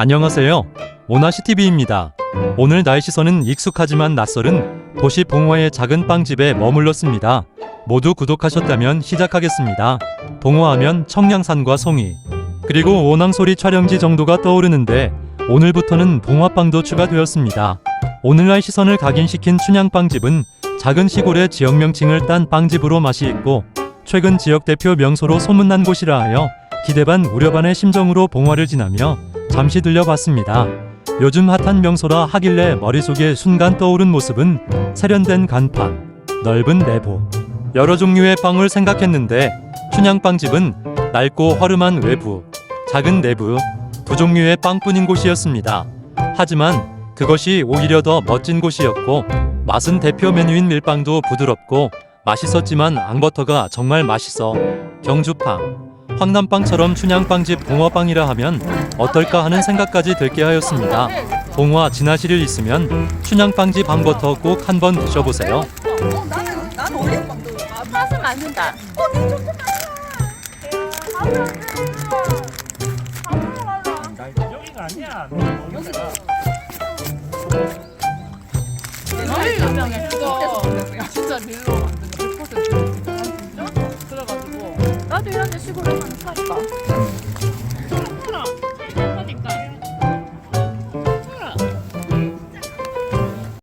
안녕하세요. 오나시TV입니다. 오늘 시선은 익숙하지만 낯설은 도시 봉화의 작은 빵집에 머물렀습니다. 모두 구독하셨다면 시작하겠습니다. 봉화하면 청량산과 송이, 그리고 오낭소리 촬영지 정도가 떠오르는데 오늘부터는 봉화빵도 추가되었습니다. 오늘 나의 시선을 각인시킨 춘향빵집은 작은 시골의 지역 명칭을 딴 빵집으로 맛이 있고 최근 지역 대표 명소로 소문난 곳이라 하여 기대 반 우려 반의 심정으로 봉화를 지나며 잠시 들려봤습니다. 요즘 핫한 명소라 하길래 머릿속에 순간 떠오른 모습은 세련된 간판, 넓은 내부, 여러 종류의 빵을 생각했는데 춘향빵집은 낡고 허름한 외부, 작은 내부 두 종류의 빵뿐인 곳이었습니다. 하지만 그것이 오히려 더 멋진 곳이었고 맛은 대표 메뉴인 밀빵도 부드럽고 맛있었지만 앙버터가 정말 맛있어 경주빵, 황남빵처럼 춘향빵집 봉화빵이라 하면 어떨까 하는 생각까지 들게 하였습니다. 봉화 지나실 일 있으면 춘향빵집 앙버터 꼭 한번 드셔보세요. 어, 나는 나는 올리브빵도 아, 팥은 맞는다. 여기가 아니야. 유명해. 그거 진짜 밀로 나도 이런 데 시골에 가면 살까?